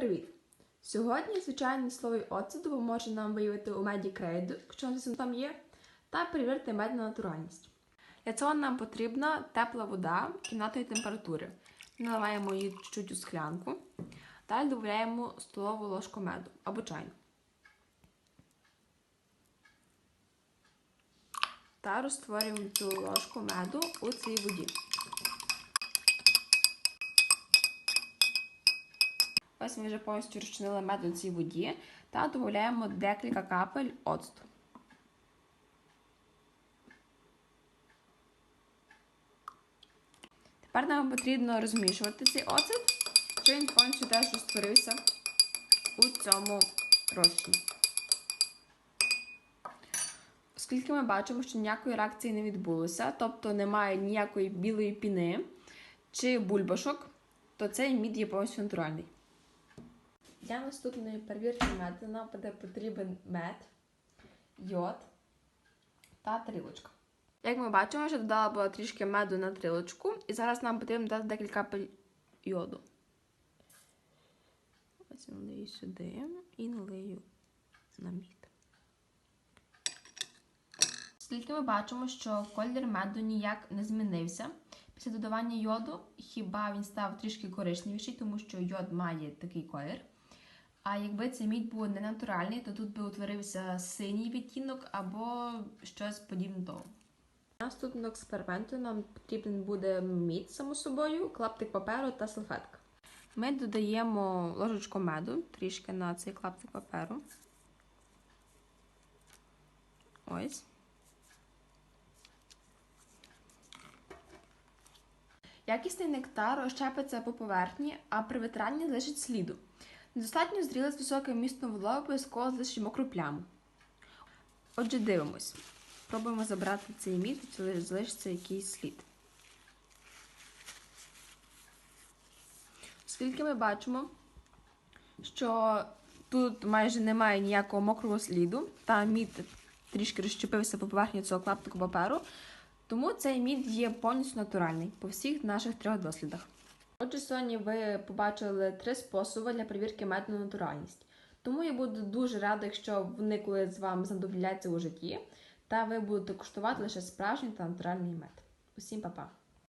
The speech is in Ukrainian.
привіт! Сьогодні звичайний словий оцет допоможе нам виявити у меді крейду, якщо він там є, та перевірити мед на натуральність. Для цього нам потрібна тепла вода кімнатної температури. Наливаємо її чуть-чуть у склянку. Далі додаємо столову ложку меду або чайну. Та розтворюємо цю ложку меду у цій воді. Ось ми вже повністю розчинили мед у цій воді та додаємо декілька капель оцту. Тепер нам потрібно розмішувати цей оцет, щоб він повністю теж розтворився у цьому розчині. Оскільки ми бачимо, що ніякої реакції не відбулося, тобто немає ніякої білої піни чи бульбашок, то цей мід є повністю натуральний. Для наступної перевірки меду нам буде потрібен мед, йод та трілочка. Як ми бачимо, що додала була трішки меду на трілочку, і зараз нам потрібно дати декілька капель йоду. Ось налию сюди і налию на мід. Оскільки ми бачимо, що колір меду ніяк не змінився. Після додавання йоду, хіба він став трішки коричневіший, тому що йод має такий колір. А якби цей мідь був не натуральний, то тут би утворився синій відтінок або щось подібне того. Наступного експерименту нам потрібен буде мідь, само собою, клаптик паперу та салфетка. Ми додаємо ложечку меду трішки на цей клаптик паперу. Ось. Якісний нектар розчепиться по поверхні, а при витранні залишить сліду. Недостатньо зріли з високим містом вологи обов'язково залишить мокру пляму. Отже, дивимось. Пробуємо забрати цей мід, чи залишиться якийсь слід. Оскільки ми бачимо, що тут майже немає ніякого мокрого сліду, та мід трішки розщепився по поверхні цього клаптику паперу, тому цей мід є повністю натуральний по всіх наших трьох дослідах. Отже, сьогодні ви побачили три способи для перевірки мед на натуральність. Тому я буду дуже рада, якщо вони колись з вами знадобляться у житті, та ви будете куштувати лише справжній та натуральний мед. Усім па-па!